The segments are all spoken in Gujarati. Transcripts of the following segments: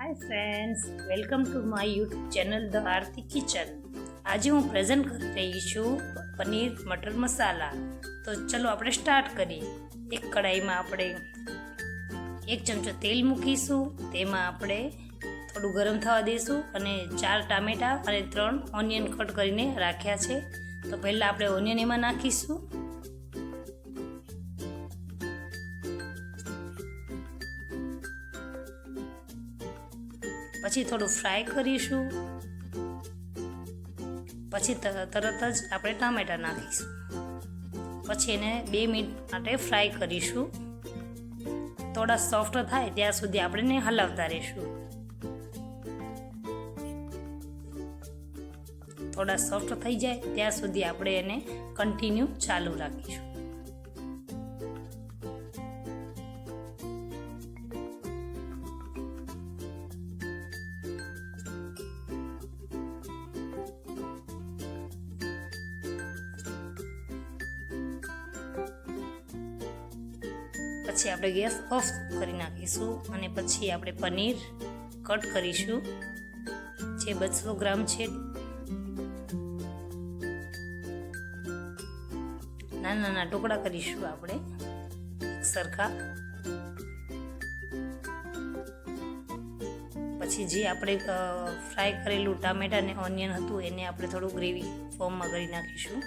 Hi friends welcome to my YouTube channel the Aarti kitchen આજે હું પ્રેઝન્ટ કરી રહી છું પનીર મટર મસાલા તો ચલો આપણે સ્ટાર્ટ કરીએ એક કઢાઈમાં આપણે એક ચમચો તેલ મૂકીશું તેમાં આપણે થોડું ગરમ થવા દઈશું અને ચાર ટામેટાં અને ત્રણ ઓનિયન કટ કરીને રાખ્યા છે. તો પહેલાં આપણે ઓનિયન એમાં નાખીશું. પછી થોડું ફ્રાય કરીશું. પછી તરત જ આપણે ટામેટાં નાખીશું. પછી એને બે મિનિટ માટે ફ્રાય કરીશું. થોડા સોફ્ટ થાય ત્યાં સુધી આપણે એને હલાવતા રહીશું. થોડા સોફ્ટ થઈ જાય ત્યાં સુધી આપણે એને કન્ટિન્યુ ચાલુ રાખીશું. પછી આપણે ગેસ ઓફ કરી નાખીશું અને પછી આપણે પનીર કટ કરીશું. જે બસો ગ્રામ છે. નાના નાના ટુકડા કરીશું આપણે. સરખા. પછી જે આપણે ફ્રાય કરેલું ટામેટા અને ઓનિયન હતું એને આપણે થોડું ગ્રેવી ફોર્મમાં કરી નાખીશું.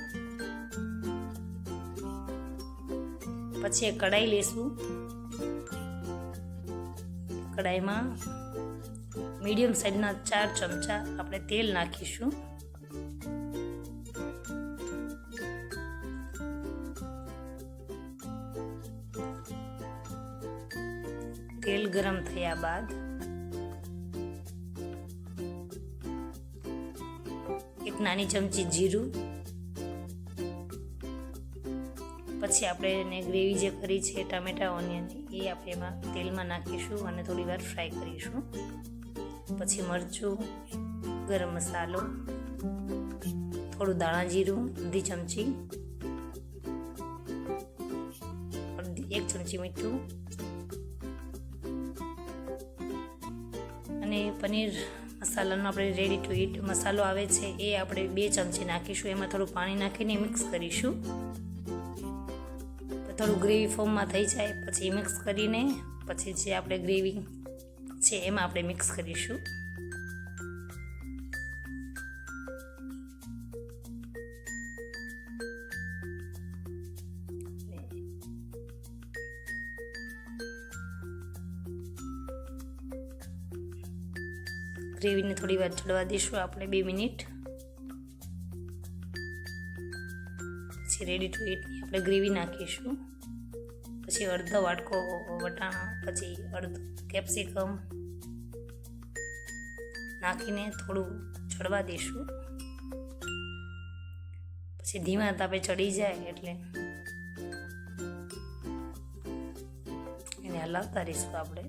પછી કડાઈ લેશું. કઢાઈમાં મીડિયમ સાઈઝના ચાર ચમચા આપણે તેલ નાખીશું. તેલ ગરમ થયા બાદ એક નાની ચમચી જીરું પછી આપણે એને ગ્રેવી જે કરી છે ટામેટા, ઓનિયન, એ આપણે એમાં તેલમાં નાખીશું અને થોડી વાર ફ્રાય કરીશું. પછી મરચું, ગરમ મસાલો, થોડું દાણા જીરું, અડધી ચમચી એક ચમચી મીઠું અને પનીર મસાલાનો આપણે રેડી ટુ ઈટ મસાલો આવે છે એ આપણે બે ચમચી નાખીશું. એમાં થોડું પાણી નાખીને મિક્સ કરીશું. થોડું ગ્રેવી ફોર્મમાં થઈ જાય, પછી મિક્સ કરીને, પછી જે આપણે ગ્રેવી છે એમાં આપણે મિક્સ કરીશું. ગ્રેવીને થોડી વાર ચડવા દઈશું આપણે બે મિનિટ. પછી રેડી ટુ ઈટની આપણે ગ્રેવી નાખીશું. પછી અડધો વાટકો વટાણા, પછી અડધો કેપ્સિકમ નાખીને થોડું ચડવા દઈશું. પછી ધીમા તાપે ચડી જાય એટલે એને હલાવતા રહીશું આપણે.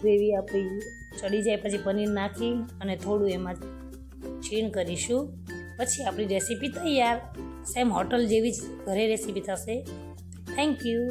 ગ્રેવી આપણી ચડી જાય, પછી પનીર નાખી અને થોડું એમાં છીણ કરીશું. પછી આપણી રેસીપી તૈયાર. સેમ હોટલ જેવી જ ઘરે રેસીપી થશે. Thank you